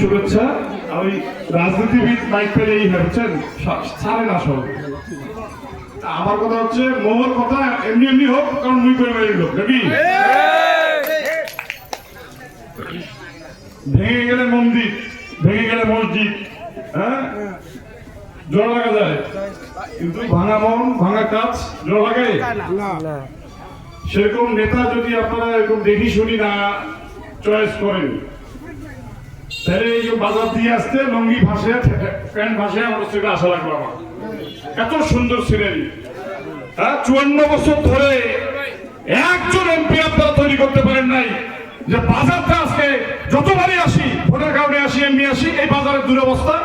শুভেচ্ছা, আমি রাজনীতিবিদ মাইক পেলেই হচ্ছেন ছাড়ে না সব আমার কথা হচ্ছে, মোহর কথা এমনি এমনি হোক, কারণ মুই পরিবারের লোক, নাকি? ভেঙে গেলে মন্দির, ভেঙে গেলে মসজিদ হ্যাঁ? জোর লাগা যায়। কিন্তু ভাঙা মন, ভাঙা কাজ জোর লাগে? সেরকম নেতা যদি আপনারা এরকম দেখি শুনি না, চয়েস করেন। তাহলে এই বাজার দিয়ে আসতে লঙ্গি ভাসে প্যান্ট ভাসে আমার সেটা আশা লাগল আমার। এত সুন্দর সিনারি। হ্যাঁ চুয়ান্ন বছর ধরে একজন এমপি আপনারা তৈরি করতে পারেন নাই। যে বাজারটা আজকে যতবারই আসি, ভোটার কারণে আসি, এমপি আসি, এই বাজারের দুরবস্থা,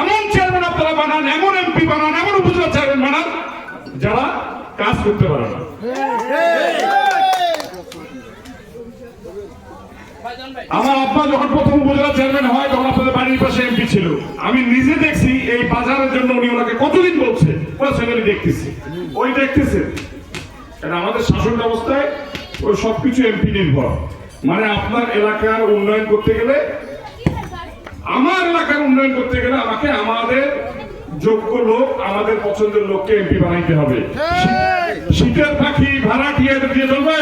এমন চেয়ারম্যান আপনারা বানান, এমন এমপি বানান, এমন উপজেলা চেয়ারম্যান বানান, যারা কাজ করতে পারে না। আমার আব্বা যখন প্রথম উপজেলা চেয়ারম্যান হয় তখন আপনাদের বাড়ির পাশে এমপি ছিল। আমি নিজে দেখছি এই বাজারের জন্য উনি ওনাকে কতদিন বলছে? পার্সোনালি দেখতেছি। ওই দেখতেছে। কারণ আমাদের শাসন ব্যবস্থায় ওই সবকিছু এমপি নির্ভর। মানে আপনার এলাকার উন্নয়ন করতে গেলে আমার এলাকার উন্নয়ন করতে গেলে আমাকে আমাদের যোগ্য লোক আমাদের পছন্দের লোককে এমপি বানাইতে হবে। শীতের পাখি ভাড়া দিয়ে দিয়ে চলবে?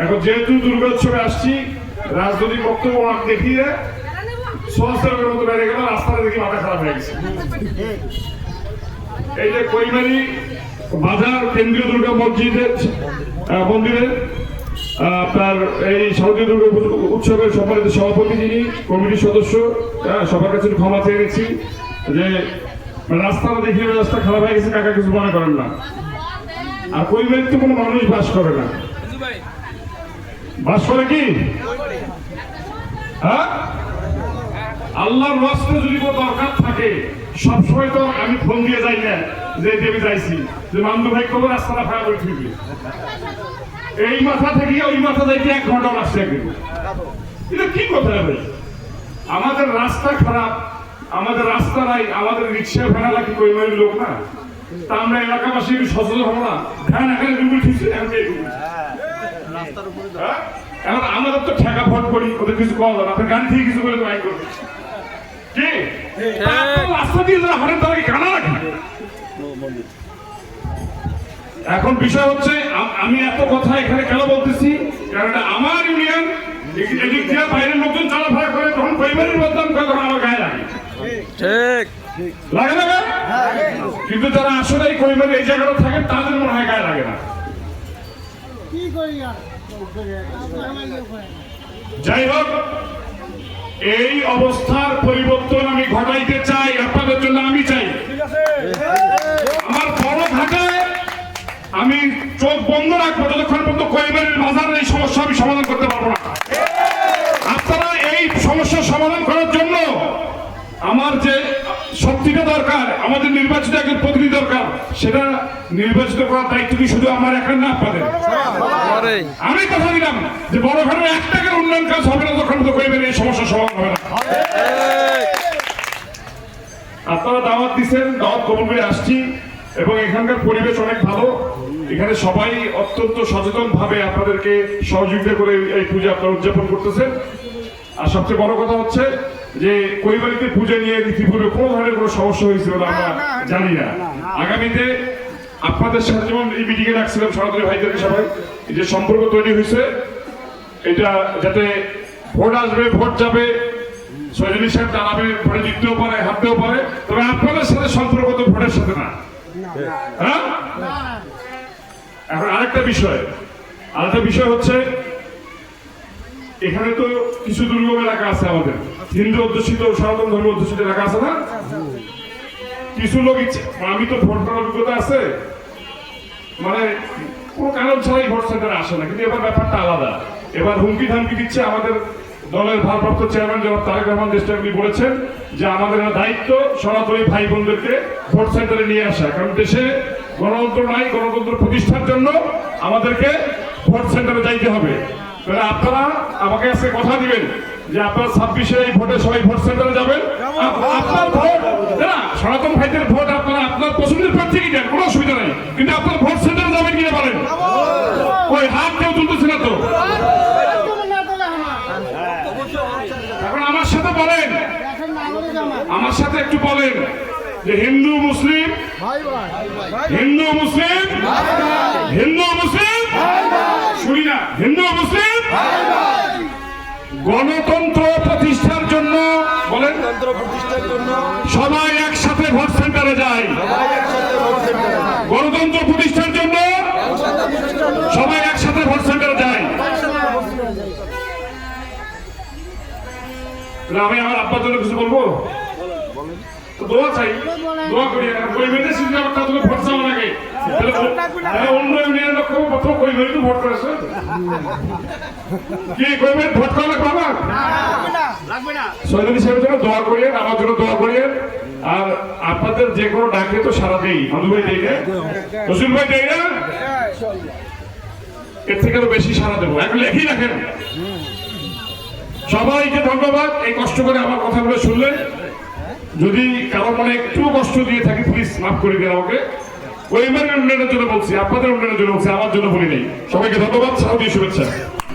এখন যেহেতু দুর্গোৎসবে আসছি, রাজনৈতিক বক্তব্য দেখিয়ে সোয়াস্টের মতো বেড়ে গেল, রাস্তাটা দেখি মাথা খারাপ হয়ে গেছে। এই যে কৈমারি বাজার, কেন্দ্রীয় দুর্গা মসজিদের মন্দিরে আপনার এই সৌদি দুর্গা উৎসবের সম্মানিত সভাপতি যিনি, কমিটির সদস্য সবার কাছে ক্ষমা চেয়ে গেছি যে রাস্তাটা দেখিয়ে রাস্তা খারাপ হয়ে গেছে, কাকা কিছু মনে করেন না। আর কৈমারিতে কোনো মানুষ বাস করে না। বাস করে কি? হ্যাঁ? আল্লাহর রাস্তে যদি কোনো দরকার থাকে, সবসময় তো আমি ফোন দিয়ে যাই না, যে দেবে যাইছি। যে মামদু ভাই কবে রাস্তাটা ফাঁকা করে ফিরবে? এই মাথা থেকে ওই মাথা থেকে এক ঘণ্টা রাস্তা কিন্তু এটা কি কথা ভাই আমাদের রাস্তা খারাপ, আমাদের রাস্তা নাই, আমাদের রিক্সা ভেড়া কি কইমারি লোক না? তা আমরা এলাকাবাসী সচেতন হব না। ধ্যান এখানে ডুবুল ঠিকছে আমি? এখন আমাদের তো ঠেকা ভোট করি ওদের কিছু হবে আপনার গান থেকে কিছু বলে তো আইন করবে কি? রাস্তা দিয়ে যারা হারেন তারা কি কানা এখন বিষয় হচ্ছে আমি এত কথা এখানে কেন বলতেছি? কারণ এটা আমার ইউনিয়ন এদিক- এদিক দিয়ে বাইরের লোকজন চলাফেরা করে তখন পরিবারের বদনাম করে তখন আমার গায়ে লাগে। ঠিক। লাগে না কিন্তু যারা আসলে এই পরিবারের এই জায়গাটা থাকে তাদের মনে হয় গায়ে লাগে না কি করি আর আমার লোক হয় না। যাই হোক এই অবস্থার পরিবর্তন আমি ঘটাইতে চাই আপনাদের জন্য আমি চাই। আমার বড় ঘাটায় আমি চোখ বন্ধ রাখব যতক্ষণ পর্যন্ত কয়েবারের বাজারের এই সমস্যা আমি সমাধান করতে পারব না। আপনারা এই সমস্যার সমাধান করার জন্য আমার যে শক্তিটা দরকার, আমাদের নির্বাচিত একজন প্রতিনিধি দরকার, সেটা নির্বাচিত করার দায়িত্ব কি শুধু আমার একার না আমারই আমি কথা দিলাম যে বড় ঘরের এক টাকার উন্নয়ন কাজ হবে না, তখন তো কইবেন এই সমস্যা সমাধান হবে না। আপনারা দাওয়াত দিচ্ছেন, দাওয়াত কবুল করে আসছি, এবং এখানকার পরিবেশ অনেক ভালো। এখানে সবাই অত্যন্ত সচেতন ভাবে আপনাদেরকে সহযোগিতা করে এই পূজা আপনারা উদযাপন করতেছেন। আর সবচেয়ে বড় কথা হচ্ছে যে কৈবাড়িতে পূজা নিয়ে রীতিপূর্বে কোনো ধরনের কোনো সমস্যা হয়েছে বলে আমরা জানি না। আগামীতে আপনাদের সাথে যেমন এই মিটিং এ রাখছিলাম সনাতনী ভাইদেরকে সবাই যে সম্পর্ক তৈরি হয়েছে এটা যাতে ভোট আসবে ভোট যাবে সজনী সাহেব দাঁড়াবে ভোটে জিততেও পারে হারতেও পারে তবে আপনাদের সাথে সম্পর্ক তো ভোটের সাথে না। হ্যাঁ? এখন আরেকটা বিষয় আরেকটা বিষয় হচ্ছে এখানে তো কিছু দুর্গম এলাকা আছে আমাদের। হিন্দু অধ্যুষিত, সনাতন ধর্ম অধ্যুষিত এলাকা আছে না? কিছু লোক ইচ্ছে আমি তো ভোট করার অভিজ্ঞতা আছে। মানে কোনো কারণ ছাড়াই ভোট সেন্টারে আসে না, কিন্তু এবার ব্যাপারটা আলাদা। এবার হুমকি ধামকি দিচ্ছে আমাদের দলের ভারপ্রাপ্ত চেয়ারম্যান জনাব তারেক রহমান দেশটা উনি বলেছেন যে আমাদের দায়িত্ব সনাতনী ভাই বোনদেরকে ভোট সেন্টারে নিয়ে আসা, কারণ দেশে গণতন্ত্র নাই, গণতন্ত্র প্রতিষ্ঠার জন্য আমাদেরকে ভোট সেন্টারে যাইতে হবে। তাহলে আপনারা আমাকে আজকে কথা দিবেন যে আপনারা ছাব্বিশে এই ভোটে সবাই ভোট সেন্টারে যাবেন। আপনার ভোট সনাতন ভাইদের ভোট আপনারা আপনার পছন্দের প্রার্থীকে দেন? কোনো অসুবিধা নেই। কিন্তু আপনার ভোট সেন্টারে যাবেন কিনা বলেন? ওই হাত কেউ তুলতেছে না তো। এখন আমার সাথে বলেন। আমার সাথে একটু বলেন যে হিন্দু, মুসলিম হিন্দু মুসলিম হিন্দু, মুসলিম, শুনি না। হিন্দু, মুসলিম গণতন্ত্র প্রতিষ্ঠার জন্য বলেন। সবাই একসাথে ভোট সেন্টারে যায়। গণতন্ত্র প্রতিষ্ঠার জন্য সবাই একসাথে ভোট সেন্টারে যায়। আমি আমার আব্বার জন্য কিছু বলব? তো দোয়া চাই। দোয়া করি। কই সিদ্ধি আমার ভোট চাও নাকি তাহলে ও- তাহলে অন্য ইউনিয়নের লোক প্রথম ভোট করেছে কি মেয়ে ভোট করা লাগবে সৈয়দ সাহেবের জন্য দোয়া করিয়েন, আমার জন্য দোয়া করিয়েন। আর আপনাদের যে কোনো ডাকে তো সারা দেই, মধু ভাই দেই না? রসুল ভাই দেই না? এর থেকে আরও বেশি সারা দেবো। এখন লেখি রাখেন। সবাইকে ধন্যবাদ। এই কষ্ট করে আমার কথাগুলো শুনলেন। যদি কারও মনে একটু কষ্ট দিয়ে থাকি প্লিজ মাফ করে দিন আমাকে। ওইবারের উন্নয়নের জন্য বলছি, আপনাদের উন্নয়নের জন্য বলছি, আমার জন্য বলি নেই। সবাইকে ধন্যবাদ সাহায্য শুভেচ্ছা।